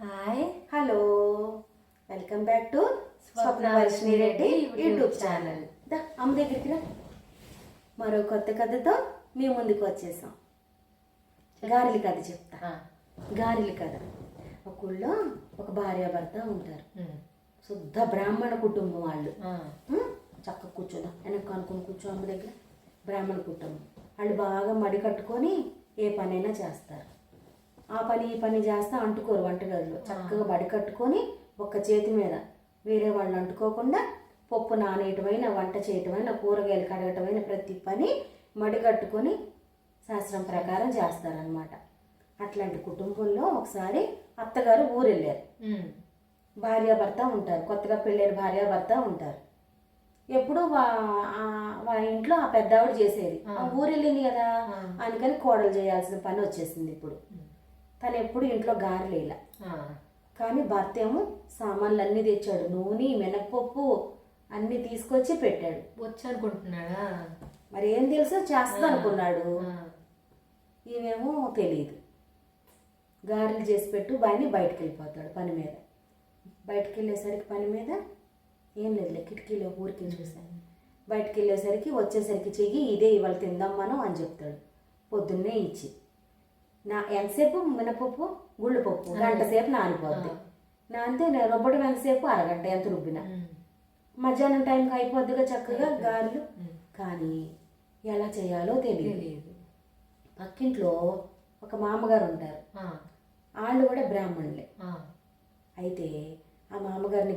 Hi. Hello. Welcome back to Swapnavarshini Reddy YouTube channel. దా అమ్మ దగ్గరికి రా. మరో కొత్త కథతో మీ ముందుకు వచ్చేసాం. గారెల కథ చెప్తా. గారెల కథ. ఒక ఊళ్ళో ఒక భార్యాభర్త ఉంటారు. శుద్ధ బ్రాహ్మణ కుటుంబం వాళ్ళు? చక్కగా కూర్చోదాం. వెనక్కి అనుకుని కూర్చో అమ్మ దగ్గర. బ్రాహ్మణ కుటుంబం. వాళ్ళు బాగా మడి కట్టుకొని ఏ పనైనా చేస్తారు. ఆ పని ఈ పని చేస్తా అంటుకోరు వంటగదిలో. చక్కగా మడి కట్టుకొని ఒక్క చేతి మీద వేరే వాళ్ళు అంటుకోకుండా పప్పు నానేయటమైన వంట చేయటమైన కూరగాయలు కడగటమైన ప్రతి పని మడి కట్టుకొని శాస్త్రం ప్రకారం చేస్తారనమాట అట్లాంటి కుటుంబంలో ఒకసారి అత్తగారు ఊరు వెళ్ళారు భార్యాభర్త ఉంటారు. కొత్తగా పెళ్ళైన భార్యాభర్త ఉంటారు. ఎప్పుడు వా వాళ్ళ ఇంట్లో ఆ పెద్దావిడ చేసేది. ఆ. ఊరు వెళ్ళింది కదా. అందుకని కోడలు చేయాల్సిన పని వచ్చేసింది ఇప్పుడు. తను ఎప్పుడు ఇంట్లో గారెలేల. కానీ భర్త ఏమో సామాన్లు అన్నీ తెచ్చాడు. నూనె మినప్పప్పు అన్నీ తీసుకొచ్చి పెట్టాడు. వచ్చి అనుకుంటున్నాడా మరి ఏం తెలుసో చేస్తా అనుకున్నాడు ఈమెమో తెలియదు గారెలు చేసి పెట్టు బాని బయటకు వెళ్ళిపోతాడు పని మీద. బయటకు వెళ్ళేసరికి పని మీద ఏం లేదులే కిటికీలో ఊరికి చూశాను బయటకు వెళ్ళేసరికి వచ్చేసరికి చెయ్యి ఇదే ఇవాళ తిందాం మనం అని చెప్తాడు. పొద్దున్నే ఇచ్చి. నా ఎంతసేపు మినపప్పు గుళ్ళు పప్పు గంట సేపు నానిపోద్ది నానితే నేను రుబ్బడం ఎంతసేపు అరగంట ఎంత రుబ్బినా. మధ్యాహ్నం టైంకి అయిపోద్దిగా చక్కగా గారెలు. కానీ ఎలా చేయాలో తెలియదు పక్కింట్లో ఒక మామగారు ఉంటారు. వాళ్ళు కూడా బ్రాహ్మణులే. అయితే ఆ మామగారిని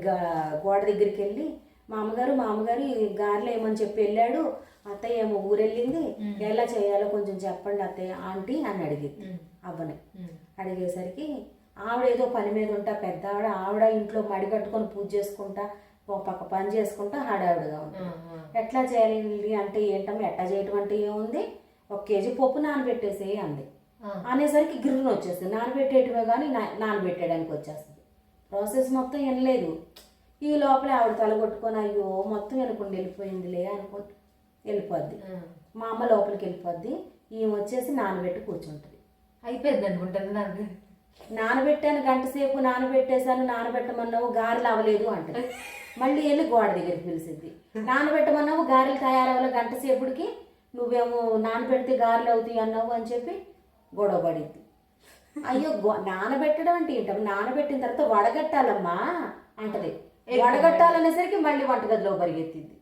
గోడ దగ్గరికి వెళ్ళి మామగారు మామగారు గారెలు ఏమని చెప్పి వెళ్ళాడు. అత్తయ్య ఏమో ఊరెళ్ళింది. ఎలా చేయాలో కొంచెం చెప్పండి అత్తయ్య ఆంటీ అని అడిగింది అవ్వని. అడిగేసరికి ఆవిడ ఏదో పని మీద ఉంటా పెద్ద ఆవిడ ఆవిడ ఇంట్లో మడి కట్టుకొని పూజ చేసుకుంటా ఓ పక్క పని చేసుకుంటా హడావిడిగా ఉంటుంది ఎట్లా చేయాలి అంటే ఏంటమ్మా ఎట్లా చేయటం అంటే ఏముంది? ఒక కేజీ పప్పు నానబెట్టేసి అంది. అనేసరికి గిర్రున వచ్చేస్తుంది నానబెట్టేయటమే కానీ నానబెట్టేయడానికి వచ్చేస్తుంది ప్రాసెస్ మొత్తం వినలేదు ఈ లోపల ఆవిడ తలగొట్టుకొని అయ్యో మొత్తం వినకుండా వెళ్ళిపోయిందిలే అనుకుంటూ వెళ్ళిపోద్ది. మా అమ్మ లోపలికి వెళ్ళిపోద్ది. ఈమె వచ్చేసి నానబెట్టి కూర్చుంటుంది. అయిపోయింది అనుకుంటుంది నాకు నానబెట్టాను గంట సేపు నానబెట్టేశాను నానబెట్టమన్నావు గారెలు అవ్వలేదు అంటది. మళ్ళీ వెళ్ళి గోడ దగ్గరికి పిలిచిద్ది నానబెట్టమన్నావు గారెలు తయారవ్వాలి గంట సేపుడికి? నువ్వేమో నానబెడితే గారెలు అవుతాయి అన్నావు అని చెప్పి గొడవ పడిద్ది. అయ్యో గో నానబెట్టడం అంటే ఏంటమ్మా నానబెట్టిన తర్వాత వడగట్టాలమ్మా అంటది. వడగట్టాలనేసరికి మళ్ళీ వంటగదిలో పరిగెత్తింది.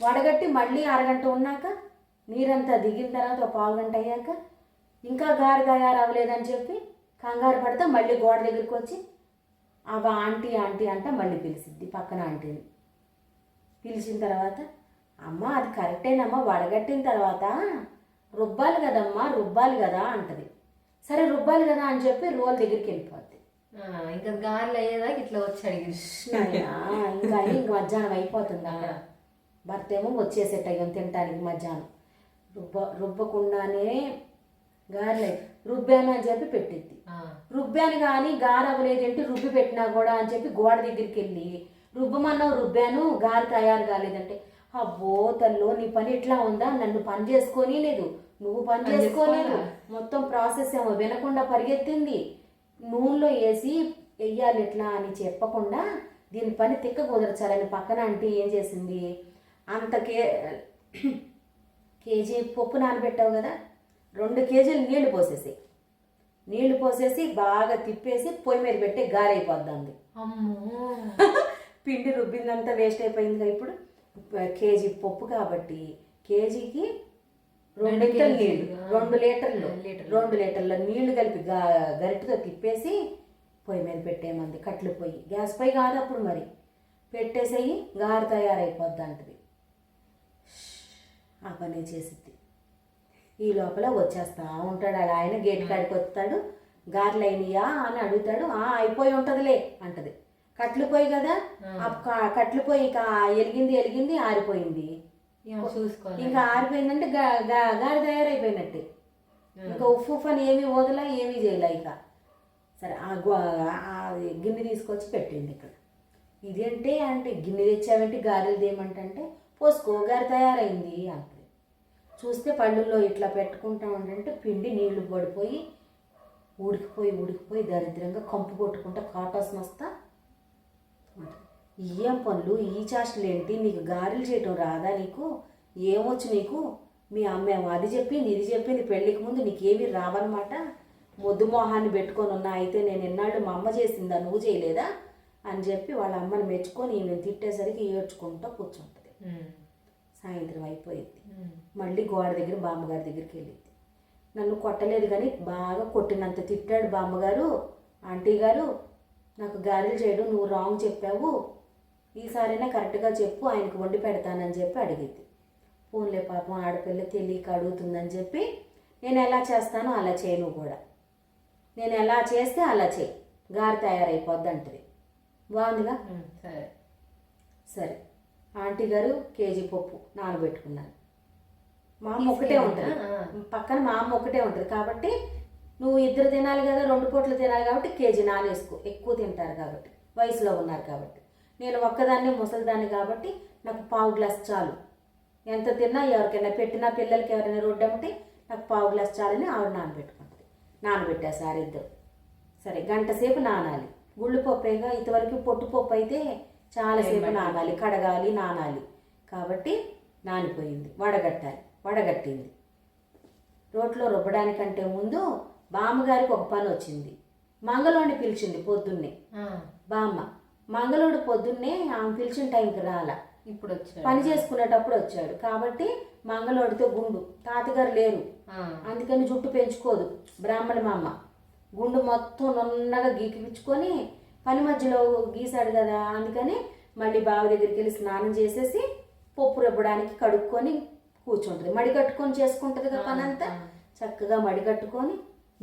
వడగట్టి మళ్ళీ అరగంట ఉన్నాక నీరంతా దిగిన తర్వాత ఒక పావు గంట అయ్యాక ఇంకా గారి తయారవ్వలేదని చెప్పి కంగారు పడితే మళ్ళీ గోడ దగ్గరికి వచ్చి అవ ఆంటీ ఆంటీ అంట మళ్ళీ పిలిచిద్ది పక్కన ఆంటీని. పిలిచిన తర్వాత అమ్మ అది కరెక్టేనమ్మా వడగట్టిన తర్వాత రుబ్బాలి కదమ్మా రుబ్బాలి కదా అంటది. సరే రుబ్బాలి కదా అని చెప్పి రోల్ దగ్గరికి వెళ్ళిపోదు ఇంకా గారెలు అయ్యేదాకా ఇట్లా వచ్చి నాయనా, ఇంకా అయ్యి ఇంక మధ్యాహ్నం అయిపోతుంది అక్కడ. భర్త ఏమో వచ్చేసేట తినటానికి మధ్యాహ్నం. రుబ్బ రుబ్బకుండానే గారెలే రుబ్బాను అని చెప్పి పెట్టిద్ది. రుబ్బాను కానీ గారె అవ్వలేదేంటి రుబ్బి పెట్టినా కూడా అని చెప్పి గోడ దగ్గరికి వెళ్ళి రుబ్బమన్నావు రుబ్బాను గారె తయారు కాలేదంటే అబ్బో తల్లో నీ పని ఎట్లా ఉందా? నన్ను పని చేసుకొని లేదు నువ్వు పని చేసుకోలేదు. మొత్తం ప్రాసెస్ ఏమో వినకుండా పరిగెత్తింది. నూనెలో వేసి వెయ్యాలి ఎట్లా అని చెప్పకుండా దీని పని తిక్క కుదరచాలని పక్కన అంటే ఏం చేసింది? అంత కే కేజీ పప్పు నానబెట్టావు కదా రెండు కేజీలు నీళ్ళు పోసేసి నీళ్ళు పోసేసి బాగా తిప్పేసి పొయ్యి మీద పెట్టి గారైపోద్ది అమ్మో. పిండి రుబ్బిందంతా వేస్ట్ అయిపోయింది ఇప్పుడు. కేజీ పప్పు కాబట్టి కేజీకి రెండు లీటర్లు నీళ్ళు రెండు లీటర్లు. రెండు లీటర్ల. నీళ్ళు కలిపి గరిటతో తిప్పేసి పొయ్యి మీద పెట్టేయమంది. కట్లు పొయ్యి. గ్యాస్ పొయ్యి కాదు అప్పుడు మరి. పెట్టేసేయి గారు తయారైపోద్ది అంటది. ఆ పని చేసిద్ది. ఈ లోపల వచ్చేస్తా ఉంటాడు. అలా ఆయన గేట్ కాడికి వస్తాడు. గారెలు అయినాయా అని అడుగుతాడు. ఆ అయిపోయి ఉంటదిలే అంటది. కట్లు పోయి కదా. కట్లు పోయి ఎలిగింది ఎలిగింది ఆరిపోయింది. చూసుకోవాలి. ఇంకా ఆరిపోయిందంటే గారి తయారైపోయినట్టే. ఇంకా ఉప్పు అని ఏమీ వదలా ఏమీ చేయలే ఇక. సరే ఆ గిన్నె తీసుకొచ్చి పెట్టింది ఇక్కడ. ఇదేంటే అంటే గిన్నె తెచ్చావంటే గారెలు దేమంటే పోసుకో గారి తయారైంది అంటది. చూస్తే పళ్ళుల్లో ఇట్లా పెట్టుకుంటా ఉండంటే పిండి నీళ్ళు పడిపోయి ఉడికిపోయి ఉడికిపోయి దరిద్రంగా కంపు కొట్టుకుంటా కాటాసిన వస్తా ఏం పనులు ఈ చాష్టలు ఏంటి నీకు గారెలు చేయటం రాదా నీకు? ఏమొచ్చు నీకు? మీ అమ్మ అది చెప్పింది ఇది చెప్పింది పెళ్ళికి ముందు నీకేమీ రావన్నమాట? మొద్దు మొహాన్ని పెట్టుకొని ఉన్నా అయితే నేను ఎన్నాళ్ళు మా అమ్మ చేసిందా నువ్వు చేయలేదా? అని చెప్పి వాళ్ళ అమ్మని మెచ్చుకొని నేను తిట్టేసరికి ఏడ్చుకుంటూ కూర్చుంటుంది. సాయంత్రం అయిపోయింది. మళ్ళీ గోడ దగ్గర బామ్మగారి దగ్గరికి వెళ్ళింది. నన్ను కొట్టలేదు కానీ బాగా కొట్టినంత తిట్టాడు బామ్మగారు ఆంటీ గారు. నాకు గారెలు చేయడం నువ్వు రాంగ్ చెప్పావు. ఈసారైనా కరెక్ట్గా చెప్పు ఆయనకు వండి పెడతానని చెప్పి అడిగింది. ఫోన్లే పాపం ఆడపిల్ల తెలియక అడుగుతుందని చెప్పి నేను ఎలా చేస్తానో అలా చేయను కూడా. నేను ఎలా చేస్తే అలా చేయి. గారి తయారైపోద్ది అంటది బాగుందిగా సరే. సరే. ఆంటీ గారు కేజీ పప్పు నానబెట్టుకున్నాను మా అమ్మ ఒకటే ఉంటుంది. పక్కన మా అమ్మ ఒకటే ఉంటుంది. కాబట్టి నువ్వు ఇద్దరు తినాలి కదా రెండు పూటలు తినాలి కాబట్టి కేజీ నానేసుకో. ఎక్కువ తింటారు కాబట్టి. వయసులో ఉన్నారు కాబట్టి. నేను ఒక్కదాన్ని ముసలిదాన్ని కాబట్టి నాకు పావు గ్లాస్ చాలు. ఎంత తిన్నా ఎవరికైనా పెట్టినా పిల్లలకి ఎవరైనా రొడ్డమ్మటి నాకు పావు గ్లాస్ చాలని ఆవిడ నానబెట్టుకుంటుంది. నానబెట్టా సార్ ఇద్దరు. సరే గంట సేపు నానాలి. గుళ్ళు పప్పేగా ఇంతవరకు పొట్టు పప్పు అయితే చాలాసేపు నానాలి కడగాలి నానాలి. కాబట్టి నానిపోయింది వడగట్టాలి వడగట్టింది. రోట్లో రుబ్బడానికంటే ముందు బామ్మగారికి ఒక పని వచ్చింది. మంగళోని పిలిచింది పొద్దున్నే. బామ్మ మంగళోడు పొద్దున్నే ఆమె పిలిచిన టైంకి రాల. ఇప్పుడు వచ్చాడు పని చేసుకునేటప్పుడు వచ్చాడు. కాబట్టి మంగళోడితో గుండు. తాతగారు లేరు. అందుకని జుట్టు పెంచుకోదు. బ్రాహ్మణ మా అమ్మ గుండు మొత్తం నున్నగా గీకిపించుకొని పని మధ్యలో గీసాడు కదా. అందుకని మళ్ళీ బావి దగ్గరికి వెళ్ళి స్నానం చేసేసి పప్పు రుబ్బడానికి కడుక్కొని కూర్చుంటుంది. మడి కట్టుకొని చేసుకుంటుంది కదా పని అంతా చక్కగా మడి కట్టుకొని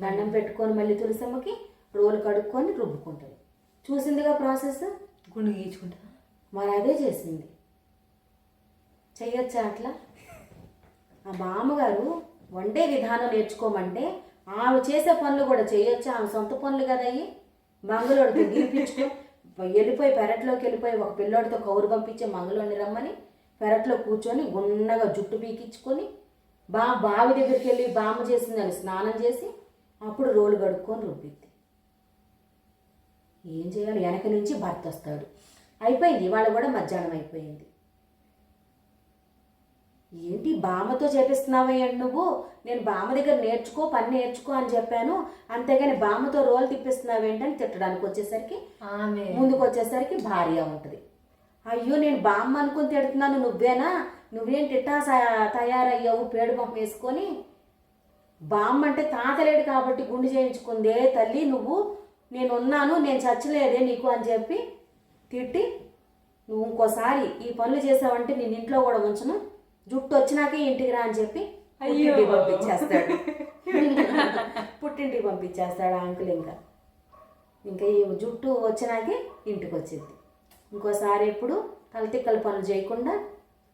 దండం పెట్టుకొని మళ్ళీ తులసమ్మకి రోలు కడుక్కొని రుబ్బుకుంటుంది. చూసిందిగా ప్రాసెస్? గుండు గీచుకుంటా మరి అదే చేసింది. చెయ్యొచ్చా అట్లా? ఆ బామ్మగారు వండే విధానం నేర్చుకోమంటే ఆమె చేసే పనులు కూడా చేయొచ్చా? ఆమె సొంత పనులు కదా అయ్యి మంగళోడితో గీపించుకో. వెళ్ళిపోయి పెరట్లోకి వెళ్ళిపోయి ఒక పిల్లోడితో కౌరు పంపించే మంగళోడిని రమ్మని పెరట్లో కూర్చొని గున్నగా జుట్టు పీకించుకొని బా బావి దగ్గరికి వెళ్ళి బామ్మ చేసిందని స్నానం చేసి అప్పుడు రోలు కడుక్కొని రుబ్బిద్ది. ఏం చేయాలి? వెనక నుంచి భర్త వస్తాడు. అయిపోయింది. ఇవాళ కూడా మధ్యాహ్నం అయిపోయింది. ఏంటి బామ్మతో చేపిస్తున్నావయ్యండి నువ్వు? నేను బామ్మ దగ్గర నేర్చుకో పని నేర్చుకో అని చెప్పాను. అంతేగాని బామ్మతో రోల్ తిప్పిస్తున్నావేంటని తిట్టడానికి వచ్చేసరికి ఆమె. ముందుకు వచ్చేసరికి భార్య ఉంటుంది. అయ్యో నేను బామ్మ అనుకుని తిడుతున్నాను నువ్వేనా? నువ్వేం తిట్టా తయారయ్యావు? పేడు పంప వేసుకొని? బామ్మ అంటే తాతలేడు కాబట్టి గుండు చేయించుకుందే తల్లి నువ్వు. నేను ఉన్నాను నేను చచ్చలేదే నీకు అని చెప్పి తిట్టి నువ్వు ఇంకోసారి ఈ పనులు చేసావంటే నేను ఇంట్లో కూడా ఉంచను. జుట్టు వచ్చినాకే ఇంటికి రా అని చెప్పి పుట్టింటికి పంపించేస్తాడు. పుట్టింటికి పంపించేస్తాడు ఆ అంకుల్ ఇంకా. ఇంకా ఈ జుట్టు వచ్చినాకే ఇంటికి వచ్చింది. ఇంకోసారి ఎప్పుడు తలతిక్కల పనులు చేయకుండా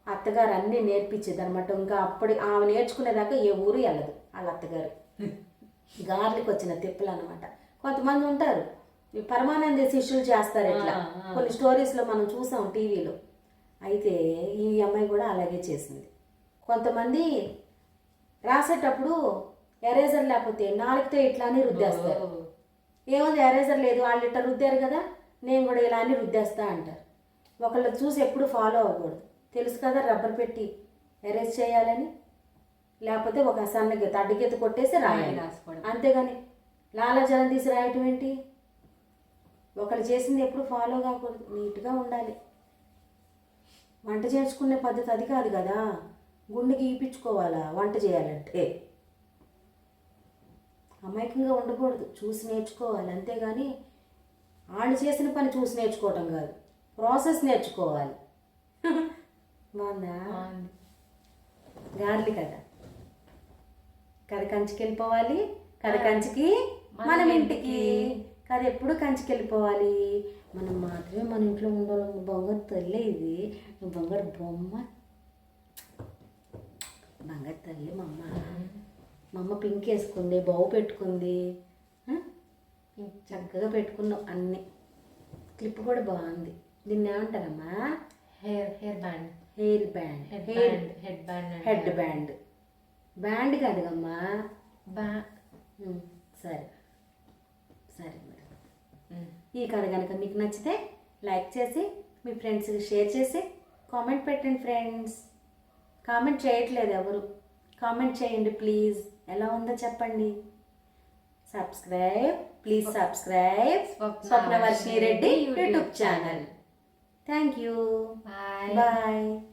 అత్తగారు అన్నీ నేర్పించేది అనమాట ఇంకా అప్పుడు ఆమె నేర్చుకునేదాకా ఏ ఊరు వెళ్ళదు వాళ్ళ అత్తగారు. గార్లకు వచ్చిన తిప్పలు అనమాట కొంతమంది ఉంటారు. పరమానంద శిష్యులు చేస్తారు ఇట్లా. కొన్ని స్టోరీస్లో మనం చూసాం టీవీలో. అయితే ఈ అమ్మాయి కూడా అలాగే చేసింది. కొంతమంది రాసేటప్పుడు ఎరేజర్ లేకపోతే నాలుగుతో ఇట్లా అని రుద్దేస్తారు ఏముంది ఎరేజర్ లేదు వాళ్ళు ఇట్లా రుద్దారు కదా నేను కూడా ఇలా అని రుద్దేస్తా అంటారు. ఒకళ్ళు చూసి ఎప్పుడు ఫాలో అవ్వకూడదు. తెలుసు కదా రబ్బర్ పెట్టి ఎరేజ్ చేయాలని. లేకపోతే ఒక సన్నగి తడ్డగీత కొట్టేసి రాయాలి. అంతేగాని లాలాజలం తీసి రాయటం ఏంటి? ఒకళ్ళు చేసింది ఎప్పుడు ఫాలో కాకూడదు నీట్గా ఉండాలి. వంట చేసుకునే పద్ధతి అది కాదు కదా. గుండె గీపించుకోవాలా వంట చేయాలంటే. అమాయకంగా ఉండకూడదు. చూసి నేర్చుకోవాలి. అంతేగాని వాళ్ళు చేసిన పని చూసి నేర్చుకోవటం కాదు. ప్రాసెస్ నేర్చుకోవాలి. బాగుందా. గార్లి కథ కథ కంచికి వెళ్ళిపోవాలి కథ కంచికి మన ఇంటికి. కథ ఎప్పుడు కంచికి వెళ్ళిపోవాలి మనం మాత్రమే మన ఇంట్లో ఉండాలి నువ్వు బంగారు తల్లి ఇది. నువ్వు బంగారు బొమ్మ. బంగారు తల్లి మా అమ్మ మా అమ్మ పింక్ వేసుకుంది బావు పెట్టుకుంది? చక్కగా పెట్టుకున్నావు అన్నీ. క్లిప్ కూడా బాగుంది. దీన్ని ఏమంటారమ్మా? Hair hair band. Hair band. Head hair head band head band. Band కాదుగమ్మా. బ్యా ఉమ్, సరే. సరే ఉమ్. ఈ కథ కనుక మీకు నచ్చితే లైక్ చేసి మీ ఫ్రెండ్స్కి షేర్ చేసి కామెంట్ పెట్టండి ఫ్రెండ్స్. కామెంట్ చేయట్లేదు ఎవరు. కామెంట్ చేయండి ప్లీజ్. ఎలా ఉందో చెప్పండి. Subscribe please subscribe. Swapna Swapnavarshini Reddy YouTube YouTube channel. Thank you bye. Bye.